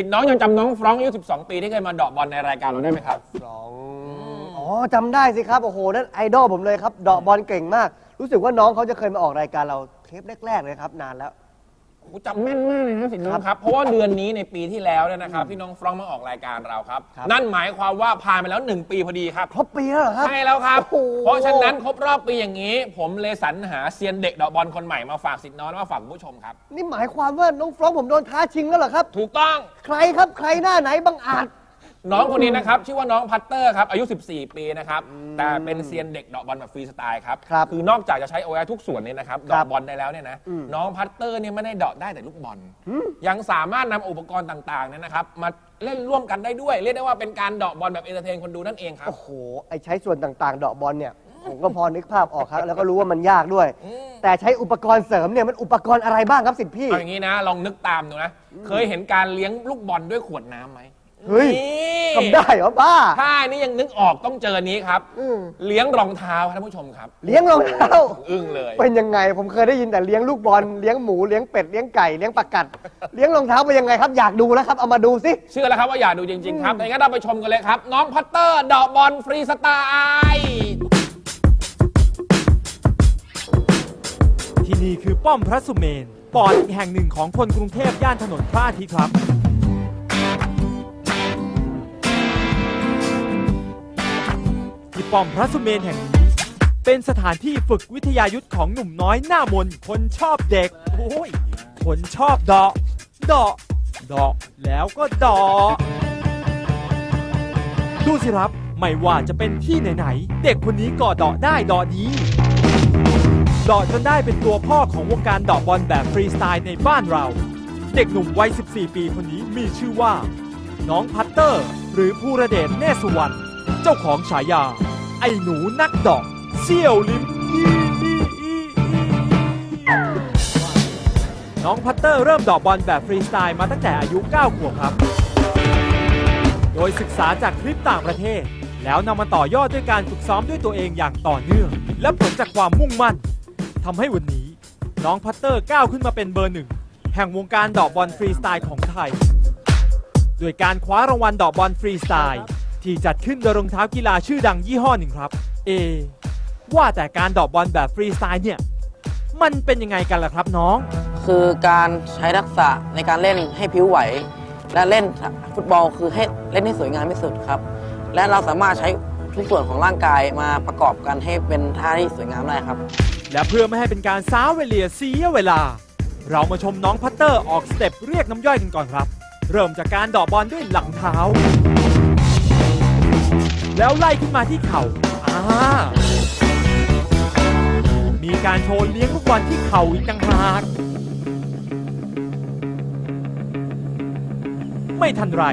สิทธิ์น้องยังจำน้องฟรองก์อายุ12 ปีที่เคยมาเดอกบอลในรายการเราได้ไหมครับ สองอ๋อจำได้สิครับ โอ้โห นั่นไอดอลผมเลยครับเดาะบอลเก่งมาก รู้สึกว่าน้องเขาจะเคยมาออกรายการเราเทปแรก ๆ เลยครับ นานแล้ว โอ้โหจำแม่นมากเลยนะสิทธิ์น้องครับ เพราะว่าเดือนนี้ในปีที่แล้วเนี่ยนะครับที่น้องฟรองก์มาออกรายการเราครับครับ นั่นหมายความว่าผ่านไปแล้ว 1 ปีพอดีครับ ครบปีแล้วเหรอครับ ใช่แล้วครับ โอ้โห เพราะฉะนั้นครบรอบปีอย่างนี้ ผมเลยสรรหาเซียนเด็กเดอกบอลคนใหม่มาฝากสิทธิ์น้องและมาฝากคุณผู้ชมครับ นี่หมายความว่าน้องฟรองก์ผมโดนท้าชิงแล้วเหรอครับ ถูกต้อง ใครครับใครหน้าไหนบังอาจ น้องคนนี้นะครับชื่อว่าน้องพัตเตอร์ครับอายุ 14 ปีนะครับแต่เป็นเซียนเด็กเดอกบอลแบบฟรีสไตล์ครับครับอนอกจากจะใช้โอไทุกส่วนเนี่ยนะครับคเดรัอบกบอลได้แล้วเนี่ยนะอืมน้องพัตเตอร์เนี่ยไม่ได้เดอกได้แต่ลูกบอล ยังสามารถนำอุปกรณ์ต่างๆเนี่ยนะครับมาเล่นร่วมกันได้ด้วย เรียกได้ว่าเป็นการเดอกบอลแบบเอนเตอร์เทนคนดูนั่นเองครับ โอ้โห ไอใช้ส่วนต่างๆ เดาะบอลเนี่ย ผมก็พอนึกภาพออกครับ แล้วก็รู้ว่ามันยากด้วย แต่ใช้อุปกรณ์เสริมเนี่ย มันอุปกรณ์อะไรบ้างครับสิทธิพี่ เอาอย่างนี้นะ ลองนึกตามดูนะ เคยเห็นการเลี้ยงลูกบอลด้วยขวดน้ำไหม เฮ้ยนี่ทำได้เหรอบ้า ถ้านี่ยังนึกออกต้องเจอนี้ครับ อืม เลี้ยงรองเท้าครับท่านผู้ชมครับเลี้ยงรองเท้า อึ้งเลย เป็นยังไง ผมเคยได้ยินแต่เลี้ยงลูกบอล เลี้ยงหมู เลี้ยงเป็ด เลี้ยงไก่ เลี้ยงปลากัด เลี้ยงรองเท้าเป็นยังไงครับ อยากดูแล้วครับ เอามาดูสิ เชื่อแล้วครับว่าอยากดูจริง ๆ ครับแต่งั้นเราไปชมกันเลยครับ น้องพัตเตอร์เดอกบอลฟรีสไตล์ที่นี่คือป้อมพระสุเมนปอดอีกแห่งหนึ่งของคนกรุงเทพย่านถนนพระอาทิตย์ครับ ป้อมพระสุเมนแห่งนี้ เป็นสถานที่ฝึกวิทยายุทธของหนุ่มน้อยหน้ามนคนชอบเด็ก โอ้ย คนชอบเดาะเดาะเดาะแล้วก็เดาะดูสิครับ ไม่ว่าจะเป็นที่ไหนๆ เด็กคนนี้ก็เดาะได้เดาะดีเดาะจนได้เป็นตัวพ่อของวงการเดาะบอลแบบฟรีสไตล์ในบ้านเรา เด็กหนุ่มวัย 14 ปีคนนี้มีชื่อว่า น้องพัตเตอร์ หรือภูระเดชเนสุวรรณเจ้าของฉายา ไอ้หนูนักดาะเซี่ยวลิ้มอีอีอีอีน้องพัตเตอร์เริ่มดาะบอลแบบฟรีสไตล์มาตั้งแต่อายุ 9 ขวบครับ โดยศึกษาจากคลิปต่างประเทศ แล้วนำมาต่อยอดด้วยการฝึกซ้อมด้วยตัวเองอย่างต่อเนื่อง และผลจากความมุ่งมั่นทำให้วันนี้ น้องพัตเตอร์ก้าวขึ้นมาเป็นเบอร์หนึ่งแห่งวงการดอกบอลฟรีสไตล์ของไทย ด้วยการคว้ารางวัลดอกบอลฟรีสไตล์ ที่จัดขึ้นโดยรองเท้ากีฬาชื่อดังยี่ห้อหนึ่งครับ เอ ว่าแต่การเดอกบอลแบบฟรีสไตล์เนี่ย มันเป็นยังไงกันล่ะครับน้อง คือการใช้ทักษะในการเล่นให้ผิวไหว และเล่นฟุตบอลคือให้เล่นให้สวยงามที่สุดครับ และเราสามารถใช้ทุกส่วนของร่างกายมาประกอบกันให้เป็นท่าที่สวยงามได้ครับ และเพื่อไม่ให้เป็นการซ้าเวลียเสียเวลา เรามาชมน้องพัตเตอร์ออกสเต็ปเรียกน้ำย่อยกันก่อนครับ เริ่มจากการเดอกบอลด้วยหลังเท้า แล้วไล่ขึ้นมาที่เข่าอ่ามีการโชว์เลี้ยงลูกบอลที่เข่าอีกต่างหากไม่ทันไร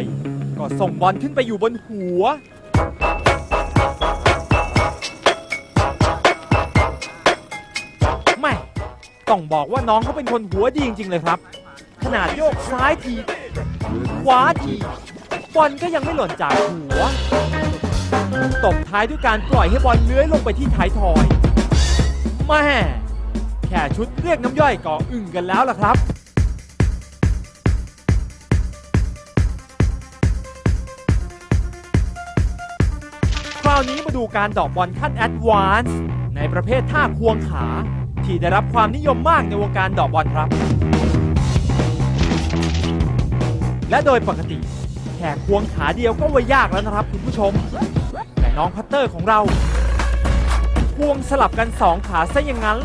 ก็ส่งบอลขึ้นไปอยู่บนหัว ไม่ ต้องบอกว่าน้องเขาเป็นคนหัวดีจริง ๆ เลยครับ ขนาดโยกซ้ายที ขวาที บอลก็ยังไม่หล่นจากหัว ตบท้ายด้วยการปล่อยให้บอลเลื้อยลงไปที่ท้ายทอยแม่แค่ชุดเรียกน้ำย่อยก็อึ้งกันแล้วล่ะครับ คราวนี้มาดูการดอกบอลขั้นแอดวานซ์ในประเภทท่าควงขา ที่ได้รับความนิยมมากในวงการดอกบอลครับ และโดยปกติแค่ควงขาเดียวก็ว่ายากแล้วนะครับคุณผู้ชม น้องพัตเตอร์ของเรา ควงสลับกันสองขาซะอย่างนั้น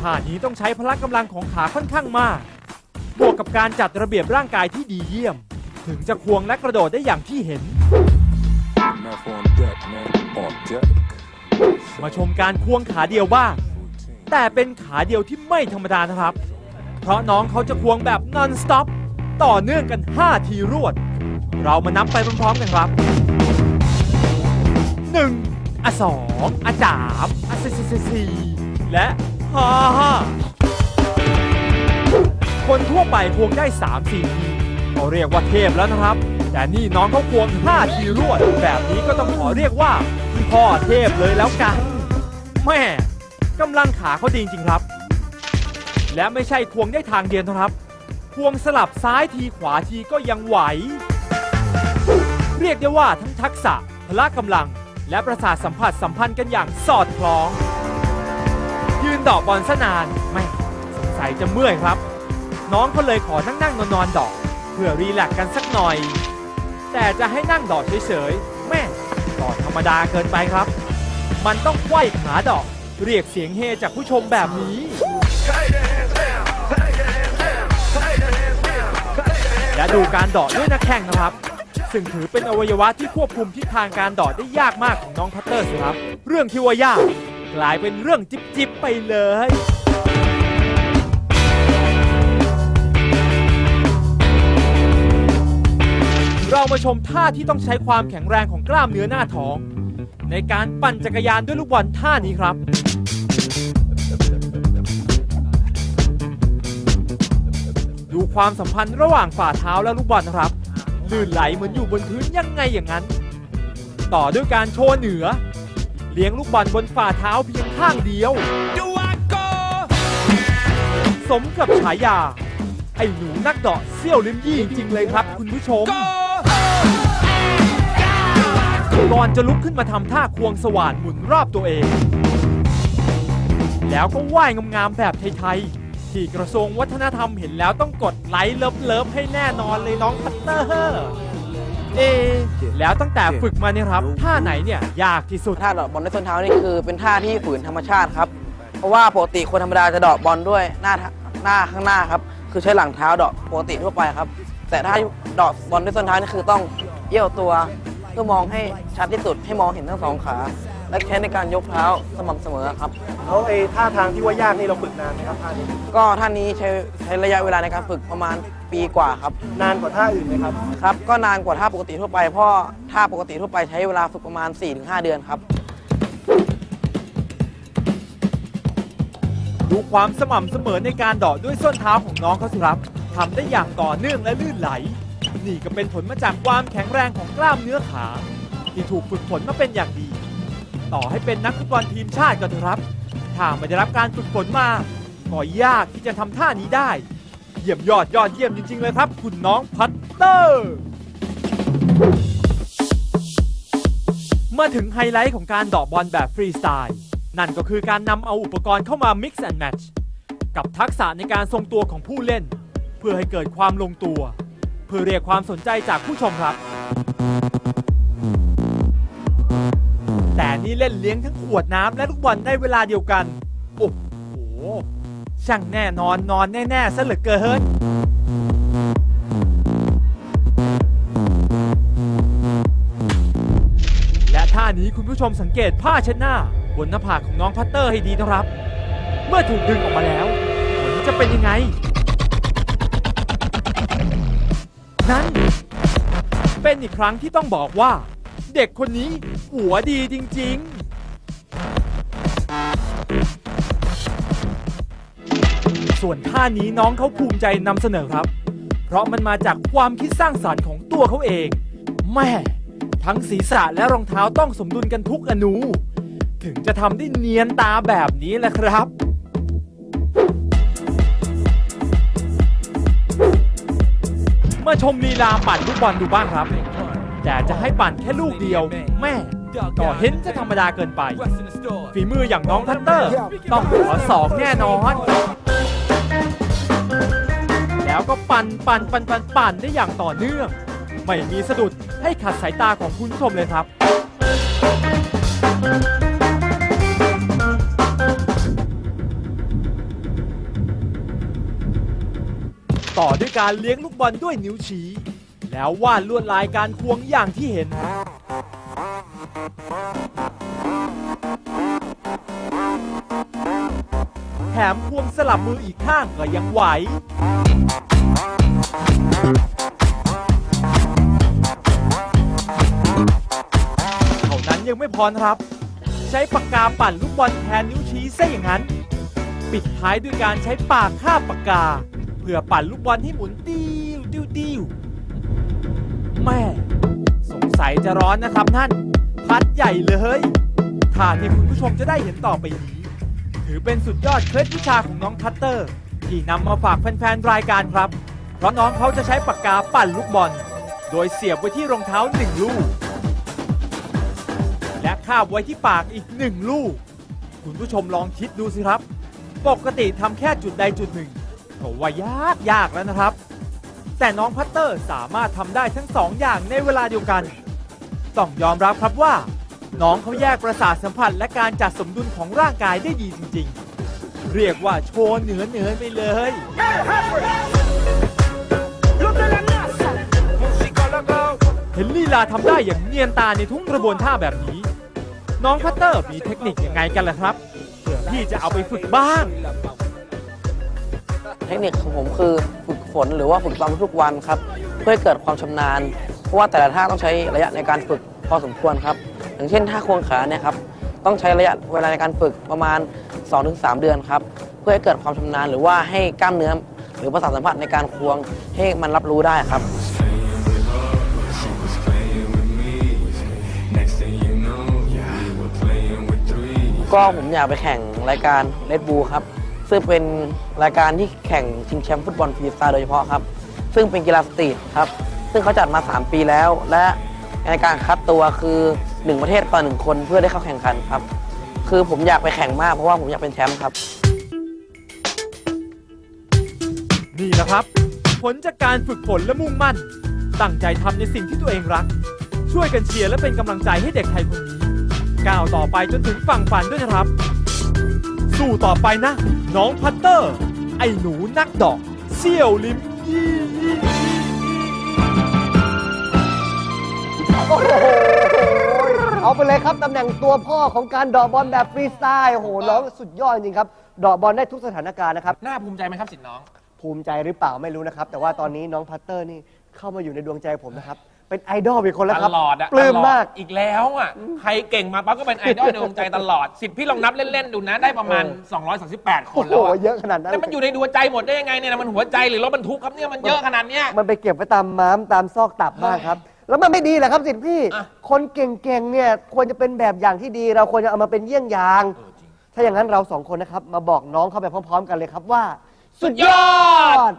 ท่านี้ต้องใช้พละกำลังของขาค่อนข้างมาก บวกกับการจัดระเบียบร่างกายที่ดีเยี่ยม ถึงจะควงและกระโดดได้อย่างที่เห็น มาชมการควงขาเดียวบ้าง แต่เป็นขาเดียวที่ไม่ธรรมดานะครับ เพราะน้องเขาจะควงแบบ non stop ต่อเนื่องกัน 5 ทีรวด เรามานับไปพร้อมๆกันครับ 1อะ2อะ3อะ4 4 4และ5 5คนทั่วไปควงได้3 4ทีก็เรียกว่าเทพแล้วนะครับ แต่นี่น้องเขาควง5ทีรวด แบบนี้ก็ต้องขอเรียกว่าพ่อเทพเลยแล้วกันแม่กำลังขาเขาดีจริงครับ และไม่ใช่ควงได้ทางเดียวนะครับ ควงสลับซ้ายทีขวาทีก็ยังไหว เรียกได้ว่าทั้งทักษะพละกำลัง และประสาทสัมผัสสัมพันธ์กันอย่างสอดคล้อง ยืนดอกบอลซะนานไม่สงสัยจะเมื่อยครับ น้องก็เลยขอนั่งนั่งนอนนอนดอก เพื่อรีแลกซ์กันสักหน่อย แต่จะให้นั่งดอกเฉยๆแม่ก็ธรรมดาเกินไปครับ มันต้องไขว้ขาดอก เรียกเสียงเฮจากผู้ชมแบบนี้และดูการดาะด้วยนักแข่งนะครับ ซึ่งถือเป็นอวัยวะที่ควบคุมทิศทางการดาะได้ยากมากของน้องพัตเตอร์สิครับ เรื่องที่ว่ายากกลายเป็นเรื่องจิบจิบๆไปเลย เรามาชมท่าที่ต้องใช้ความแข็งแรงของกล้ามเนื้อหน้าท้อง ในการปั่นจักรยานด้วยลูกบอลท่านี้ครับดูความสัมพันธ์ระหว่างฝ่าเท้าและลูกบอลครับ ลื่นไหลเหมือนอยู่บนพื้นยังไงอย่างนั้น ต่อด้วยการโชว์เหนือ เลี้ยงลูกบอลบนฝ่าเท้าเพียงข้างเดียว สมกับฉายา ไอ้หนูนักเดาะเซี่ยวลิมยี่จริงๆเลยครับคุณผู้ชมก่อนจะลุกขึ้นมาทำท่าควงสว่านหมุนรอบตัวเอง แล้วก็ว่ายงามๆแบบไทยๆ ที่กระทรวงวัฒนธรรมเห็นแล้วต้องกดไลค์เลิฟๆให้แน่นอนเลยน้องพัตเตอร์เอแล้วตั้งแต่ฝึกมาเนี่ยครับท่าไหนเนี่ยยากที่สุดท่าดอกบอลด้วยส้นเท้านี่คือเป็นท่าที่ฝืนธรรมชาติครับ เพราะว่าปกติคนธรรมดาจะดอกบอลด้วยหน้าหน้าข้างหน้าครับคือใช้หลังเท้าดอกปกติทั่วไปครับ แต่ถ้าดอกบอลด้วยส้นเท้านี่คือต้องเอี้ยวตัวเพื่อมองให้ชัดที่สุดให้มองเห็นทั้งสองขา และใช้ในการยกเท้าสม่ำเสมอครับ แล้วไอ้ท่าทางที่ว่ายากนี่เราฝึกนานไหมครับท่านี้ ก็ท่านี้ใช้ใช้ระยะเวลาในการฝึกประมาณปีกว่าครับ นานกว่าท่าอื่นไหมครับ ครับ ก็นานกว่าท่าปกติทั่วไป เพราะท่าปกติทั่วไปใช้เวลาฝึกประมาณ 4-5 เดือนครับ ดูความสม่ำเสมอในการเดาะด้วยส้นเท้าของน้องเขาสิครับทำได้อย่างต่อเนื่องและลื่นไหล นี่ก็เป็นผลมาจากความแข็งแรงของกล้ามเนื้อขา ที่ถูกฝึกฝนมาเป็นอย่างดี ต่อให้เป็นนักฟุตบอลทีมชาติก็เถอะครับ ถ้าไม่ได้รับการฝึกฝนมาก็ยากที่จะทำท่านี้ได้ เยี่ยมยอดยอดเยี่ยมจริง ๆ เลยครับ คุณน้องพัตเตอร์ มาถึงไฮไลท์ของการดาะบอลแบบฟรีสไตล์ นั่นก็คือการนำเอาอุปกรณ์เข้ามา mix and match กับทักษะในการทรงตัวของผู้เล่น เพื่อให้เกิดความลงตัว เพื่อเรียกความสนใจจากผู้ชมครับ นี่เล่นเลี้ยงทั้งขวดน้ำและลูกบอลได้เวลาเดียวกัน โอ้โห ช่างแน่นอนนอนแน่ๆซะเหลือเกินและท่านี้คุณผู้ชมสังเกตผ้าเช็ดหน้า บนหน้าผากของน้องพัตเตอร์ให้ดีนะครับ เมื่อถูกดึงออกมาแล้วผลจะเป็นยังไง นั่นเป็นอีกครั้งที่ต้องบอกว่า เด็กคนนี้ หัวดีจริง ๆส่วนท่านี้น้องเขาภูมิใจนำเสนอครับ เพราะมันมาจากความคิดสร้างสารรค์ของตัวเขาเอง แม่ ทั้งศีรษะและรองเท้าต้องสมดุลกันทุกอนู ถึงจะทำได้เนียนตาแบบนี้แหละครับ มาชมลีลาปั่นลูกบอลดูบ้างครับ แต่จะให้ปั่นแค่ลูกเดียว แม่ ก็เห็นจะธรรมดาเกินไป ฝีมืออย่างน้องพัตเตอร์ ต้องขอสองแน่นอน แล้วก็ปั่นปั่นปั่นปั่นปั่นได้อย่างต่อเนื่อง ไม่มีสะดุดให้ขัดสายตาของคุณผู้ชมเลยครับ ต่อด้วยการเลี้ยงลูกบอลด้วยนิ้วชี้ แล้ววาดลวดลายการควงอย่างที่เห็น ลับมืออีกข้างก็ยังไหวเท่านั้นยังไม่พอนครับ ใช้ปากกาปั่นลูกบอลแทนนิ้วชี้ซะอย่างนั้น ปิดท้ายด้วยการใช้ปากคาบปากกา เพื่อปั่นลูกบอลให้หมุนติ้วติ้วติ้วแม่สงสัยจะร้อนนะครับท่าน พัดใหญ่เลยท่าที่คุณผู้ชมจะได้เห็นต่อไปนี้ ถือเป็นสุดยอดเคล็ดวิชาของน้องทัตเตอร์ ที่นำมาฝากแฟนๆรายการครับ เพราะน้องเขาจะใช้ปากกาปั่นลูกบอล โดยเสียบไว้ที่รองเท้าหนึ่งลูก และคาบไว้ที่ปากอีกหนึ่งลูก คุณผู้ชมลองคิดดูสิครับ ปกติทำแค่จุดใดจุดหนึ่งก็ว่ายากยากแล้วนะครับ แต่น้องพัตเตอร์สามารถทำได้ทั้งสองอย่างในเวลาเดียวกัน ต้องยอมรับครับว่า น้องเขาแยกประสาทสัมผัสและการจัดสมดุลของร่างกายได้ดีจริงๆ เรียกว่าโชว์เหนือเหนือไปเลย เห็นลีลาทำได้อย่างเนียนตาในทุกกระบวนท่าแบบนี้ น้องพัตเตอร์มีเทคนิคยังไงกันล่ะครับเผื่อพี่จะเอาไปฝึกบ้างเทคนิคของผมคือฝึกฝนหรือว่าฝึกซ้อมทุกวันครับ เพื่อให้เกิดความชำนาญ เพราะว่าแต่ละท่าต้องใช้ระยะในการฝึกพอสมควรครับ อย่างเช่นท่าควงขาเนี่ยครับต้องใช้ระยะเวลาในการฝึกประมาณ 2-3 เดือนครับเพื่อให้เกิดความชำนาญหรือว่าให้กล้ามเนื้อหรือประสาทสัมผัสในการควงให้มันรับรู้ได้ครับ ก็ผมอยากไปแข่งรายการเลดบูครับ ซึ่งเป็นรายการที่แข่งชิงแชมป์ฟุตบอลฟรีสไตล์โดยเฉพาะครับ ซึ่งเป็นกีฬาสตรีทครับ ซึ่งเขาจัดมา 3 ปีแล้วและ ในการคัดตัวคือ1ประเทศต่อหนึ่งคนเพื่อได้เข้าแข่งขันครับ คือผมอยากไปแข่งมากเพราะว่าผมอยากเป็นแชมป์ครับ นี่แหละครับ ผลจากการฝึกฝนและมุ่งมั่น ตั้งใจทำในสิ่งที่ตัวเองรัก ช่วยกันเชียร์และเป็นกำลังใจให้เด็กไทยคนนี้ ก้าวต่อไปจนถึงฝั่งฝันด้วยนะครับ สู้ต่อไปนะ น้องพัตเตอร์ ไอ้หนูนักดอกเซี่ยวลิมยี่ยี่ เอาไปเลยครับตำแหน่งตัวพ่อของการเดอกบอลแบบฟรีสไตล์โอ้โหน้องสุดยอดจริงๆครับเดอกบอลได้ทุกสถานการณ์นะครับ น่าภูมิใจไหมครับสิทธิ์น้อง ภูมิใจหรือเปล่าไม่รู้นะครับ แต่ว่าตอนนี้น้องพัตเตอร์นี่เข้ามาอยู่ในดวงใจผมนะครับ เป็นไอดอลอีกคนแล้วคตรับลอดอะปลื้มตลอดมาก อีกแล้วอะใครเก่งมาปั๊บก็เป็นไอดอลในดวงใจตลอด สิทธิ์พี่ลองนับเล่น ๆ ดูนะ ได้ประมาณ238 คโอ้นโหแล้วอะเยอะขนาดนั้นแต่มันอยู่ในดวงใจหมดได้ยังไงเนี่ยนะมันหัวใจหรือรถบรรทุกครับเนี่ยมันเยอะขนาดเนี้ย มันไปเก็บไว้ตามม้ามตามซอกตับมากครับ แล้วมันไม่ดีเหรอครับสิทธิ์พี่ อะ คนเก่งๆเนี่ยควรจะเป็นแบบอย่างที่ดี เราควรจะเอามาเป็นเยี่ยงอย่างถ้าอย่างนั้นเราสองคนนะครับ มาบอกน้องเข้าไปพร้อมๆ กันเลยครับว่า สุดยอด